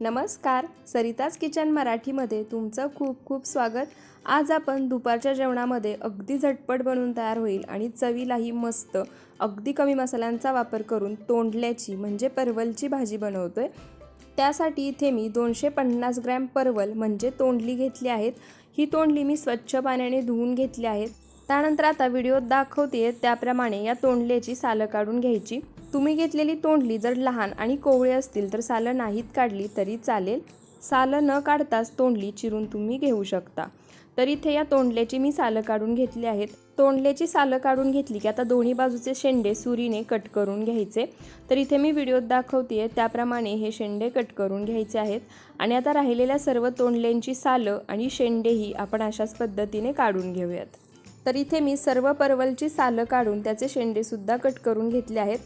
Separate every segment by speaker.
Speaker 1: नमस्कार सरिताज किचन मराठीमध्ये तुमचं खूप खूप स्वागत. आज आपण दुपारच्या जेवणामध्ये अगदी झटपट बनवून तयार होईल आणि चवीलाही मस्त अगदी कमी मसाल्यांचा वापर करून तोंडल्याची म्हणजे परवलची भाजी बनवतो आहे त्यासाठी इथे मी दोनशे पन्नास ग्रॅम परवल म्हणजे तोंडली घेतली आहेत. ही तोंडली मी स्वच्छ पाण्याने धुवून घेतली आहेत. त्यानंतर आता व्हिडिओत दाखवते त्याप्रमाणे या तोंडल्याची सालं काढून घ्यायची. तुम्ही घेतलेली तोंडली जर लहान आणि कोवळी असतील तर सालं नाहीत काढली तरी चालेल. सालं न काढताच तोंडली चिरून तुम्ही घेऊ शकता. तर इथे या तोंडल्याची मी सालं काढून घेतली आहेत. तोंडल्याची सालं काढून घेतली की आता दोन्ही बाजूचे शेंडे सुरीने कट करून घ्यायचे. तर इथे मी व्हिडिओत दाखवते त्याप्रमाणे हे शेंडे कट करून घ्यायचे आहेत. आणि आता राहिलेल्या सर्व तोंडल्यांची सालं आणि शेंडेही आपण अशाच पद्धतीने काढून घेऊयात. तर इथे मी सर्व परवलची सालं काढून त्याचे शेंडेसुद्धा कट करून घेतले आहेत.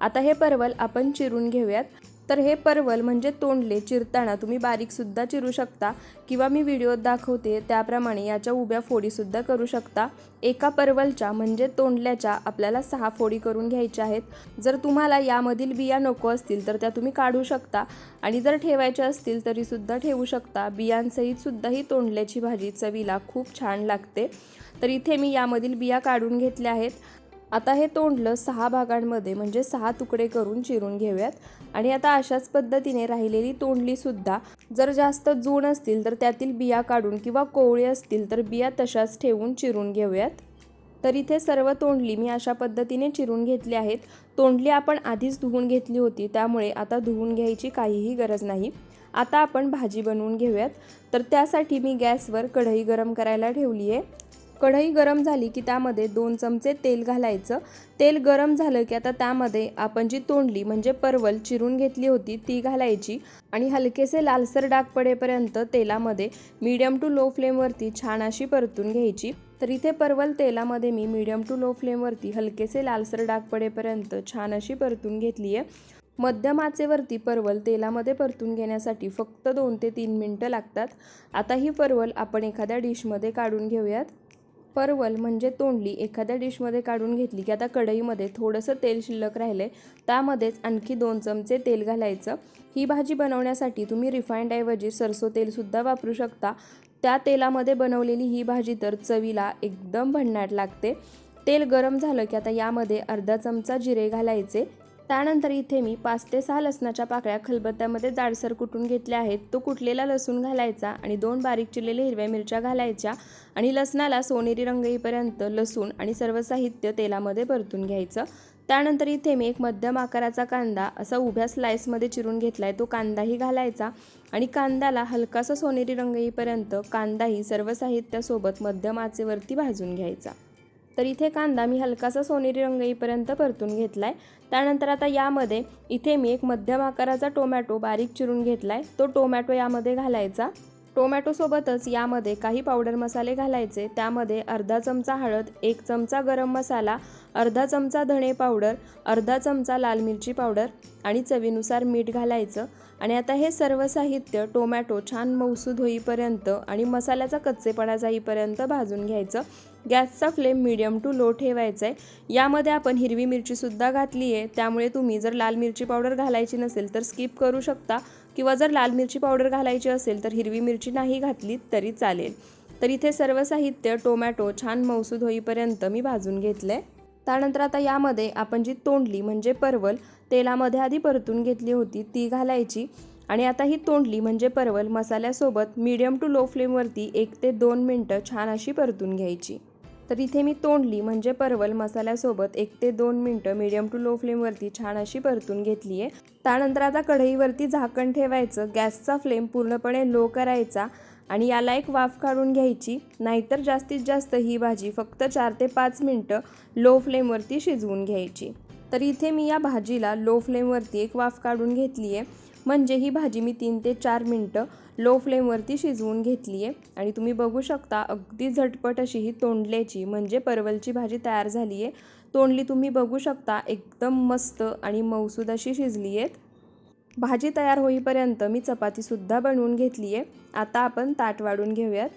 Speaker 1: आता हे परवल आपण चिरून घेऊयात. तर हे परवल म्हणजे तोंडले चिरताना तुम्ही बारीकसुद्धा चिरू शकता किंवा मी व्हिडिओत दाखवते त्याप्रमाणे याच्या उभ्या फोडीसुद्धा करू शकता. एका परवलच्या म्हणजे तोंडल्याच्या आपल्याला सहा फोडी करून घ्यायच्या आहेत. जर तुम्हाला यामधील बिया नको असतील तर त्या तुम्ही काढू शकता आणि जर ठेवायच्या असतील तरीसुद्धा ठेवू शकता. बियांसहितसुद्धा ही तोंडल्याची भाजी चवीला खूप छान लागते. तर इथे मी यामधील बिया काढून घेतल्या आहेत. आता हे तोंडलं सहा भागांमध्ये म्हणजे सहा तुकडे करून चिरून घेऊयात. आणि आता अशाच पद्धतीने राहिलेली तोंडलीसुद्धा जर जास्त जून असतील तर त्यातील बिया काढून किंवा कोवळी असतील तर बिया तशाच ठेवून चिरून घेऊयात. तर इथे सर्व तोंडली मी अशा पद्धतीने चिरून घेतली आहेत. तोंडली आपण आधीच धुवून घेतली होती त्यामुळे आता धुवून घ्यायची काहीही गरज नाही. आता आपण भाजी बनवून घेऊयात. तर त्यासाठी मी गॅसवर कढई गरम करायला ठेवली आहे कढई गरम झाली की त्यामध्ये दोन चमचे तेल घालायचं. तेल गरम झालं की आता त्यामध्ये आपण जी तोंडली म्हणजे परवल चिरून घेतली होती ती घालायची आणि हलकेसे लालसर डाग पडेपर्यंत तेलामध्ये मीडियम टू लो फ्लेमवरती छान अशी परतून घ्यायची. तर इथे परवल तेलामध्ये मी मीडियम टू लो फ्लेमवरती हलकेसे लालसर डाग पडेपर्यंत छान अशी परतून घेतली आहे. मध्यम आचेवरती परवल तेलामध्ये परतून घेण्यासाठी फक्त दोन ते तीन मिनटं लागतात. आता ही परवल आपण एखाद्या डिशमध्ये काढून घेऊयात. परवल म्हणजे तोंडली एखाद्या डिशमध्ये काढून घेतली की आता कढईमध्ये थोडंसं तेल शिल्लक राहिले त्यामध्येच आणखी दोन चमचे तेल घालायचं. ही भाजी बनवण्यासाठी तुम्ही रिफाईंडऐवजी सरसो तेलसुद्धा वापरू शकता. त्या तेलामध्ये बनवलेली ही भाजी तर चवीला एकदम भन्नाट लागते. तेल गरम झालं की आता यामध्ये अर्धा चमचा जिरे घालायचे. त्यानंतर इथे मी पाच ते सहा लसणाच्या पाकळ्या खलबत्त्यामध्ये जाडसर कुटून घेतल्या आहेत. तो कुटलेला लसूण घालायचा आणि दोन बारीक चिरलेल्या हिरव्या मिरच्या घालायच्या आणि लसणाला सोनेरी रंग येईपर्यंत लसूण आणि सर्व साहित्य तेलामध्ये परतून घ्यायचं. त्यानंतर इथे मी एक मध्यम आकाराचा कांदा असा उभ्या स्लाईसमध्ये चिरून घेतला आहे तो कांदाही घालायचा आणि कांद्याला हलकासा सोनेरी रंग येईपर्यंत कांदाही सर्व साहित्यासोबत मध्यम आचेवरती भाजून घ्यायचा. तर इथे कांदा मी हलकासा सोनेरी रंग येईपर्यंत परतून घेतला आहे त्यानंतर आता यामध्ये इथे मी एक मध्यम आकाराचा टोमॅटो बारीक चिरून घेतला आहे तो टोमॅटो यामध्ये घालायचा. टोमॅटोसोबतच यामध्ये काही पावडर मसाले घालायचे. त्यामध्ये अर्धा चमचा हळद एक चमचा गरम मसाला अर्धा चमचा धणे पावडर अर्धा चमचा लाल मिरची पावडर आणि चवीनुसार मीठ घालायचं. आणि आता हे सर्व साहित्य टोमॅटो छान मौसूद होईपर्यंत आणि मसाल्याचा कच्चेपणा जाईपर्यंत भाजून घ्यायचं. गॅसचा फ्लेम मिडियम टू लो ठेवायचा आहे यामध्ये आपण हिरवी मिरचीसुद्धा घातली आहे त्यामुळे तुम्ही जर लाल मिरची पावडर घालायची नसेल तर स्किप करू शकता. किंवा जर लाल मिरची पावडर घालायची असेल तर हिरवी मिरची नाही घातली तरी चालेल. तर इथे सर्व साहित्य टोमॅटो छान मौसूद होईपर्यंत मी भाजून घेतलं आहे त्यानंतर आता यामध्ये आपण जी तोंडली म्हणजे परवल तेलामध्ये आधी परतून घेतली होती ती घालायची. आणि आता ही तोंडली म्हणजे परवल मसाल्यासोबत मीडियम टू लो फ्लेमवरती एक ते दोन मिनटं छान अशी परतून घ्यायची. तर इथे मी तोंडली म्हणजे परवल मसाल्यासोबत एक ते दोन मिनटं मीडियम टू लो फ्लेमवरती छान अशी परतून घेतली आहे त्यानंतर आता कढईवरती झाकण ठेवायचं गॅसचा फ्लेम पूर्णपणे लो करायचा आणि याला एक वाफ काढून घ्यायची. नाहीतर जास्तीत जास्त ही भाजी फक्त चार ते पाच मिनटं लो फ्लेमवरती शिजवून घ्यायची. तर इथे मी या भाजीला लो फ्लेमवरती एक वाफ काढून घेतली आहे म्हणजे ही भाजी मी तीन ते चार मिनटं लो फ्लेमवरती शिजवून घेतली आहे. आणि तुम्ही बघू शकता अगदी झटपट अशी ही तोंडल्याची म्हणजे परवलची भाजी तयार झाली आहे. तोंडली तुम्ही बघू शकता एकदम मस्त आणि मौसूद अशी शिजली आहेत. भाजी तयार होईपर्यंत मी चपातीसुद्धा बनवून घेतली आहे. आता आपण ताट वाढून घेऊयात.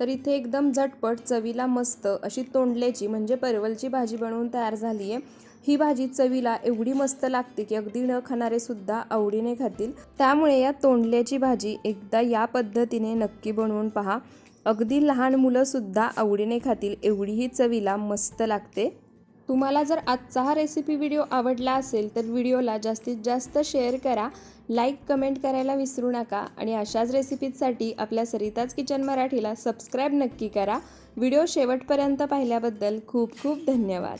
Speaker 1: तर इथे एकदम झटपट चवीला मस्त अशी तोंडल्याची म्हणजे परवलची भाजी बनवून तयार झाली आहे ही भाजी चवीला एवढी मस्त लागते की अगदी न खाणारे सुद्धा आवडीने खातील. त्यामुळे या तोंडल्याची भाजी एकदा या पद्धतीने नक्की बनवून पहा. अगदी लहान मुलंसुद्धा आवडीने खातील एवढी ही चवीला मस्त लागते. तुम्हाला जर आजचा हा रेसिपी व्हिडिओ आवडला असेल तर व्हिडिओला जास्तीत जास्त शेअर करा. लाईक कमेंट करायला विसरू नका आणि अशाच रेसिपीजसाठी आपल्या सरिताज किचन मराठीला सबस्क्राईब नक्की करा. व्हिडिओ शेवटपर्यंत पाहिल्याबद्दल खूप खूप धन्यवाद.